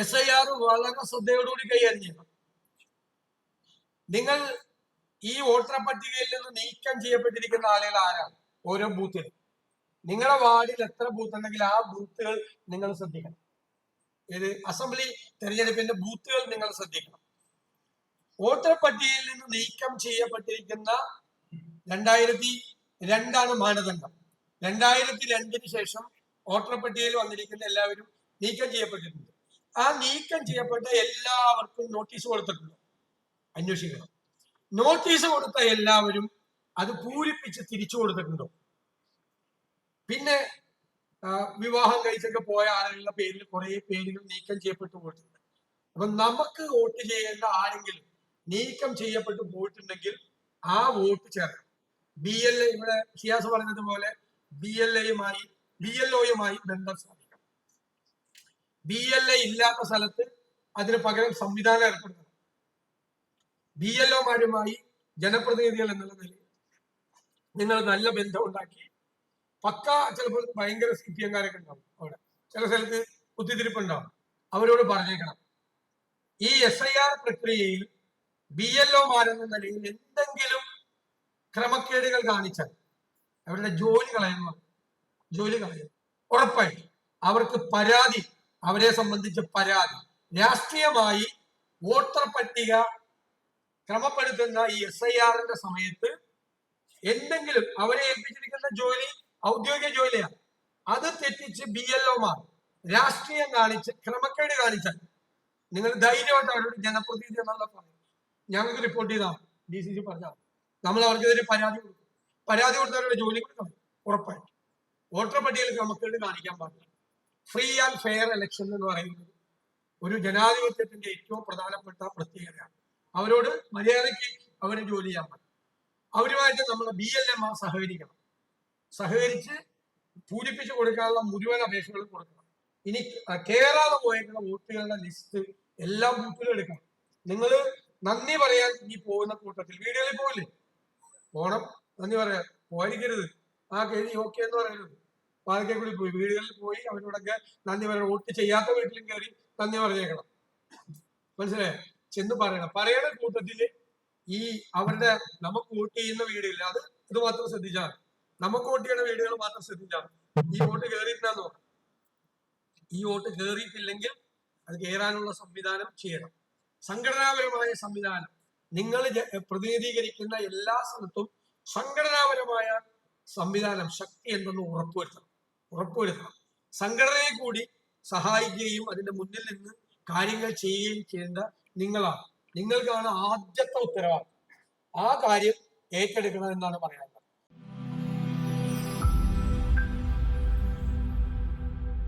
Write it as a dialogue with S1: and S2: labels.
S1: S I R വളരെ ശ്രദ്ധയോടുകൂടി കൈകാര്യം ചെയ്യണം നിങ്ങൾ ഈ വോട്ടർ പട്ടികയിൽ നിന്ന് നീക്കം ചെയ്യപ്പെട്ടിരിക്കുന്ന ആളുകൾ ആരാണ്? ഓരോ ബൂത്തിലും നിങ്ങളുടെ വാർഡിൽ എത്ര ബൂത്ത് ഉണ്ടെങ്കിൽ ആ ബൂത്തുകൾ നിങ്ങൾ ശ്രദ്ധിക്കണം. ഇത് അസംബ്ലി തെരഞ്ഞെടുപ്പിന്റെ ബൂത്തുകൾ നിങ്ങൾ ശ്രദ്ധിക്കണം. വോട്ടർ പട്ടികയിൽ നിന്ന് നീക്കം ചെയ്യപ്പെട്ടിരിക്കുന്ന രണ്ടായിരത്തി രണ്ടാണ് മാനദണ്ഡം. രണ്ടായിരത്തി രണ്ടിന് ശേഷം വോട്ടർ പട്ടികയിൽ വന്നിരിക്കുന്ന എല്ലാവരും നീക്കം ചെയ്യപ്പെട്ടിട്ടുണ്ട്. ആ നീക്കം ചെയ്യപ്പെട്ട എല്ലാവർക്കും നോട്ടീസ് കൊടുത്തിട്ടുണ്ട്. അന്വേഷിക്കണം. നോട്ടീസ് കൊടുത്ത എല്ലാവരും അത് പൂരിപ്പിച്ച് തിരിച്ചു കൊടുത്തിട്ടുണ്ടോ. പിന്നെ വിവാഹം കഴിച്ചൊക്കെ പോയ ആളുകളുടെ പേരിൽ കുറെ പേരുകൾ നീക്കം ചെയ്യപ്പെട്ടു പോയിട്ടുണ്ട്. അപ്പൊ നമുക്ക് വോട്ട് ചെയ്യേണ്ട ആരെങ്കിലും നീക്കം ചെയ്യപ്പെട്ടു പോയിട്ടുണ്ടെങ്കിൽ ആ വോട്ട് ചേർക്കണം. ബി എൽ എ ഇവിടെ ഷിയാസ് പറഞ്ഞതുപോലെ ബി എൽ എയുമായി ബി എൽ ഒയുമായി ബന്ധം ബി എൽ എ ഇല്ലാത്ത സ്ഥലത്ത് അതിന് പകരം സംവിധാനം ഏർപ്പെടുത്തണം. ബി എൽ ഒമാരുമായി ജനപ്രതിനിധികൾ എന്നുള്ള നിലയിൽ നിങ്ങൾ നല്ല ബന്ധം ഉണ്ടാക്കി. പക്ക ചിലപ്പോൾ ഭയങ്കര സി പി എംകാരൊക്കെ ഉണ്ടാവും അവിടെ. ചില സ്ഥലത്ത് കുത്തിത്തിരിപ്പുണ്ടാവും. അവരോട് പറഞ്ഞേക്കണം. ഈ എസ് ഐ ആർ പ്രക്രിയയിൽ ബി എൽ ഒമാരെന്ന നിലയിൽ എന്തെങ്കിലും ക്രമക്കേടുകൾ കാണിച്ചാൽ അവരുടെ ജോലി കളയുന്നു ജോലി കളയുന്നു ഉറപ്പായിട്ടും അവർക്ക് പരാതി അവരെ സംബന്ധിച്ച് പരാതി. രാഷ്ട്രീയമായി വോട്ടർ പട്ടിക ക്രമപ്പെടുത്തുന്ന ഈ എസ് ഐ ആറിന്റെ സമയത്ത് എന്തെങ്കിലും അവരെ ഏൽപ്പിച്ചിരിക്കുന്ന ജോലി ഔദ്യോഗിക ജോലിയാണ്. അത് തെറ്റിച്ച് ബി എൽ ഒമാർ രാഷ്ട്രീയം കാണിച്ച് ക്രമക്കേട് കാണിച്ചാൽ നിങ്ങൾ ധൈര്യമായിട്ട് അവരോട് ജനപ്രതിനിധി എന്നുള്ള പറയും ഞങ്ങൾക്ക് റിപ്പോർട്ട് ചെയ്താൽ ഡി സി സി പറഞ്ഞാൽ നമ്മൾ അവർക്കെതിരെ പരാതി കൊടുക്കും. പരാതി കൊടുത്തവരുടെ ജോലി കൊടുക്കണം. ഉറപ്പായിട്ടും. വോട്ടർ പട്ടികയിൽ ക്രമക്കേട് കാണിക്കാൻ പാടില്ല. ഫ്രീ ആൻഡ് ഫെയർ ഇലക്ഷൻ എന്ന് പറയുന്നത് ഒരു ജനാധിപത്യത്തിന്റെ ഏറ്റവും പ്രധാനപ്പെട്ട പ്രത്യേകതയാണ്. അവരോട് മര്യാദയ്ക്ക് അവരെ ജോലി ചെയ്യാൻ പറ്റും. അവരുമായിട്ട് നമ്മൾ ബി എൽ എം ആർ സഹകരിക്കണം. സഹകരിച്ച് പൂരിപ്പിച്ചു കൊടുക്കാനുള്ള മുഴുവൻ അപേക്ഷകൾ കൊടുക്കണം. ഇനി കേറാതെ പോയേക്കുന്ന വോട്ടുകളുടെ ലിസ്റ്റ് എല്ലാ ബൂത്തിലും എടുക്കണം. നിങ്ങൾ നന്ദി പറയാൻ ഈ പോകുന്ന കൂട്ടത്തിൽ. വീടുകളിൽ പോകില്ലേ പോണം. നന്ദി പറയാൻ. പോയിരിക്കരുത്. ആ കഴിഞ്ഞ് ഓക്കെ എന്ന് പറയുന്നത്. കൂടി പോയി. വീടുകളിൽ പോയി അവരോടൊക്കെ നന്ദി പറയണം. വോട്ട് ചെയ്യാത്ത വീട്ടിലും കയറി നന്ദി പറഞ്ഞേക്കണം. മനസ്സിലായോ? ചെന്ന് പറയണം. പറയണ കൂട്ടത്തിൽ ഈ അവരുടെ നമുക്ക് വോട്ട് ചെയ്യുന്ന വീടില്ല. അത് ഇത് മാത്രം ശ്രദ്ധിച്ചാൽ നമുക്ക് വോട്ട് ചെയ്യുന്ന വീടുകൾ മാത്രം ശ്രദ്ധിച്ചാൽ ഈ വോട്ട് കയറിയിട്ടാന്ന് നോക്കണം ഈ വോട്ട് കയറിയിട്ടില്ലെങ്കിൽ അത് കയറാനുള്ള സംവിധാനം ചെയ്യണം. സംഘടനാപരമായ സംവിധാനം. നിങ്ങൾ പ്രതിനിധീകരിക്കുന്ന എല്ലാ സ്ഥലത്തും സംഘടനാപരമായ സംവിധാനം ശക്തി എന്തെന്ന് ഉറപ്പുവരുത്തണം. ഉറപ്പുവരുത്തണം. സംഘടനയെ കൂടി സഹായിക്കുകയും അതിന്റെ മുന്നിൽ നിന്ന് കാര്യങ്ങൾ ചെയ്യുകയും ചെയ്യേണ്ട നിങ്ങളാണ്. നിങ്ങൾക്കാണ് ആദ്യത്തെ ഉത്തരവാദിത്വം ആ കാര്യം ഏറ്റെടുക്കണം എന്നാണ് പറയാനുള്ളത്.